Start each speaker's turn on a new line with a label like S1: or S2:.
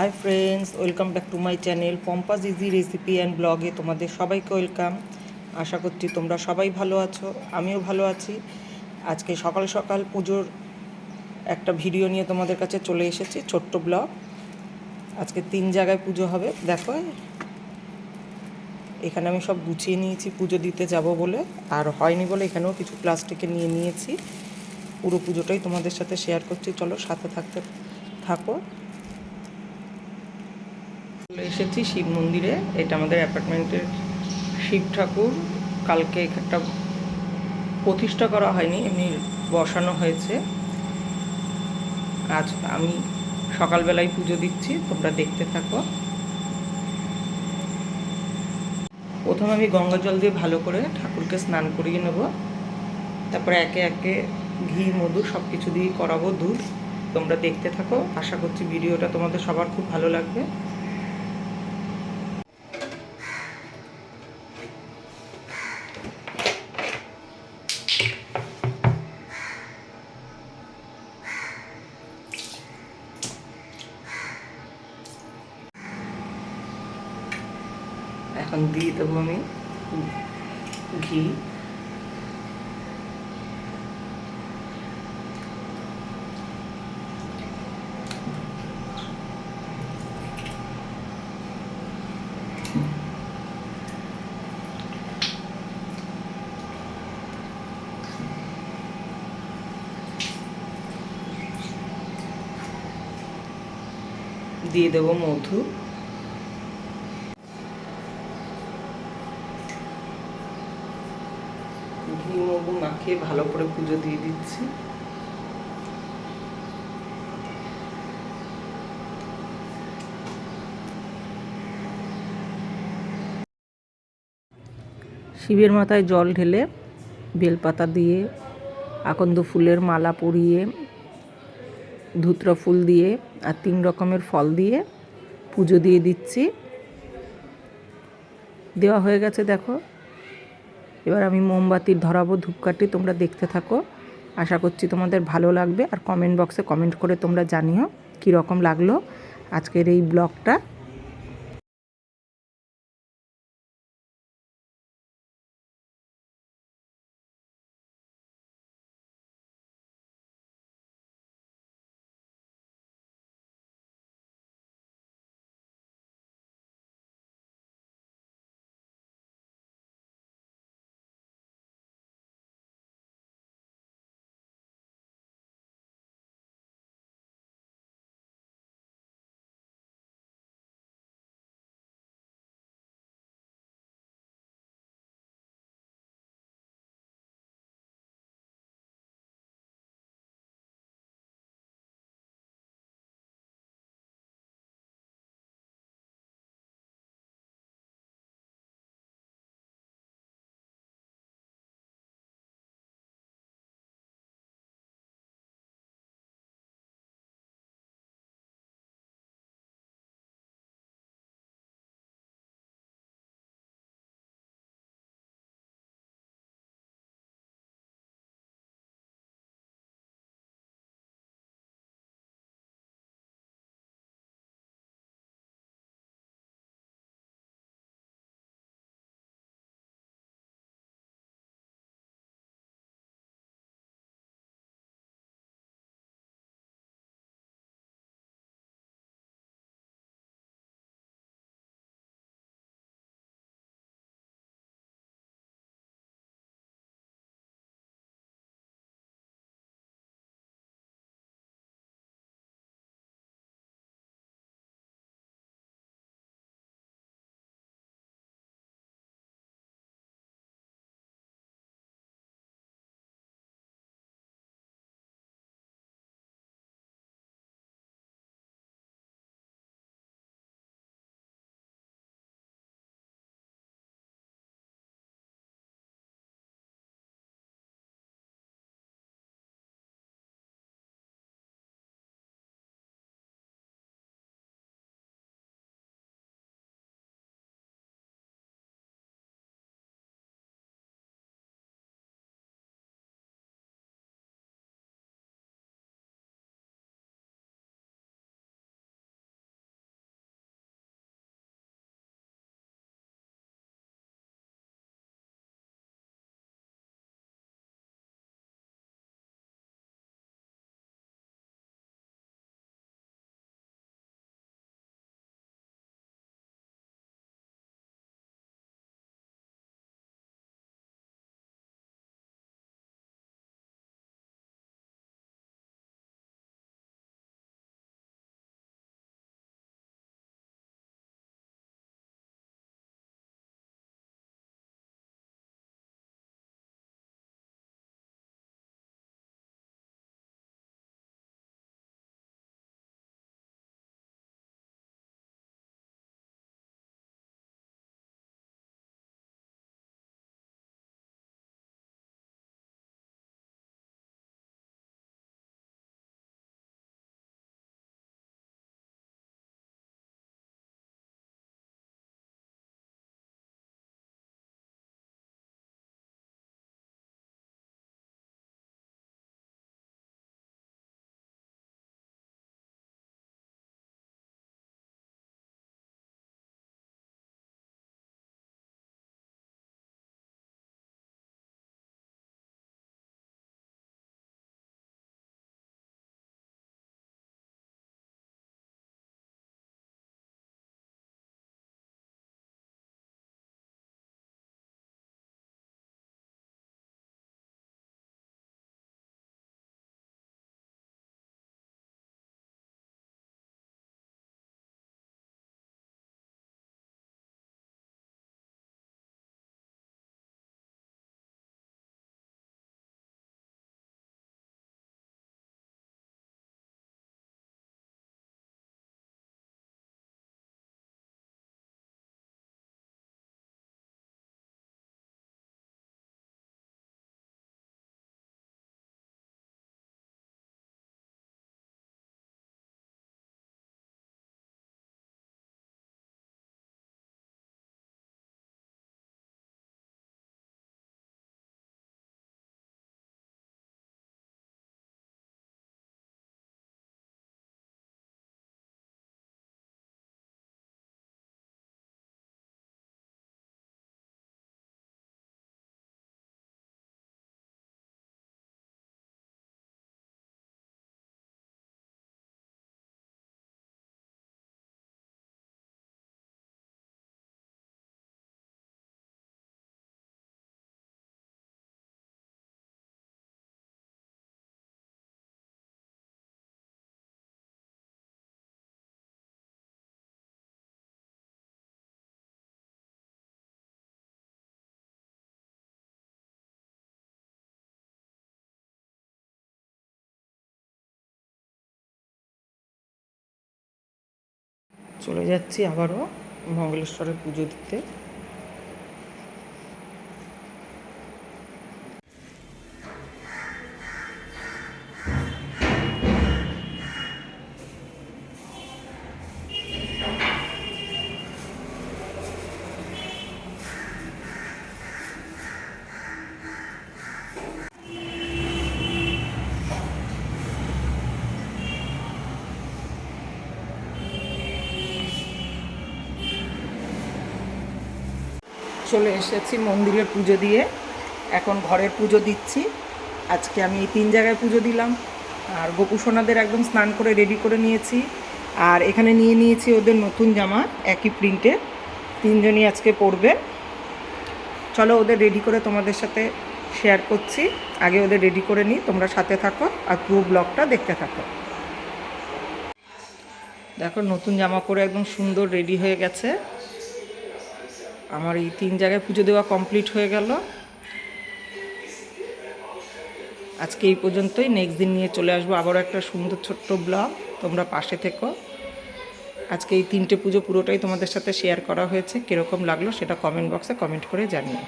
S1: Hi friends welcome back to my channel Pompa's easy recipe and ব্লগে তোমাদের সবাইকে welcome আশা করছি তোমরা সবাই ভালো আছো, আমিও ভালো আছি। আজকে সকাল সকাল পুজোর একটা ভিডিও নিয়ে তোমাদের কাছে চলে এসেছি, ছোট্ট ব্লগ আজকে তিন জায়গায় পুজো হবে, দেখো। এখানে আমি সব গুছিয়ে নিয়েছি, পুজো দিতে যাব বলে। আর হয়নি বলে এখানেও কিছু প্লাস্টিকে নিয়ে নিয়েছি। পুরো পুজোটাই তোমাদের সাথে শেয়ার করছি, চলো সাথে থাকতে থাকো। চলে এসেছি শিব মন্দিরে। এটা আমাদের অ্যাপার্টমেন্টের শিব ঠাকুর। কালকে একটা প্রতিষ্ঠা করা হয়নি, এমনি বসানো হয়েছে। আজ আমি সকালবেলায় পুজো দিচ্ছি, তোমরা দেখতে থাকো। প্রথমে আমি গঙ্গা জল দিয়ে ভালো করে ঠাকুরকে স্নান করিয়ে নেব। তারপরে একে একে ঘি, মধু সব কিছু দিয়ে করাবো দুধ। তোমরা দেখতে থাকো। আশা করছি ভিডিওটা তোমাদের সবার খুব ভালো লাগবে। এখন দিয়ে দেবো আমি ঘি দিয়ে দেবো মধু ঘি মাখিয়ে ভালো করে পুজো দিয়ে দিচ্ছি। শিবের মাথায় জল ঢেলে বেলপাতা দিয়ে, আকন্দ ফুলের মালা পরিয়ে, ধুত্রা ফুল দিয়ে আর তিন রকমের ফল দিয়ে পুজো দিয়ে দিচ্ছি। দেওয়া হয়ে গেছে, দেখো। এবার আমি মোমবাতির ধরাবো ধূপকাঠি, তোমরা দেখতে থাকো। আশা করছি তোমাদের ভালো লাগবে। আর কমেন্ট বক্সে কমেন্ট করে তোমরা জানিও কীরকম লাগল আজকের এই ব্লগটা। চলে যাচ্ছি আবারও মঙ্গলেশ্বরের পুজো দিতে। চলে এসেছি মন্দিরের পুজো দিয়ে। এখন ঘরের পুজো দিচ্ছি। আজকে আমি এই তিন জায়গায় পুজো দিলাম। আর গোপুসোনাদের একদম স্নান করে রেডি করে নিয়েছি। আর এখানে নিয়ে নিয়েছি ওদের নতুন জামা, একই প্রিন্টের তিনজনই আজকে পরবে। চলো ওদের রেডি করে তোমাদের সাথে শেয়ার করছি। আগে ওদের রেডি করে নিই। তোমরা সাথে থাকো আর পুরো ব্লগটা দেখতে থাকো। দেখো, নতুন জামা পরে একদম সুন্দর রেডি হয়ে গেছে। আমার এই তিন জায়গায় পুজো দেওয়া কমপ্লিট হয়ে গেল। আজকে এই পর্যন্তই। নেক্সট দিন নিয়ে চলে আসব আবারও একটা সুন্দর ছোট্ট ব্লগ তোমরা পাশে থেকো। আজকে এই তিনটে পুজো পুরোটাই তোমাদের সাথে শেয়ার করা হয়েছে। কীরকম লাগল সেটা কমেন্ট বক্সে কমেন্ট করে জানিও।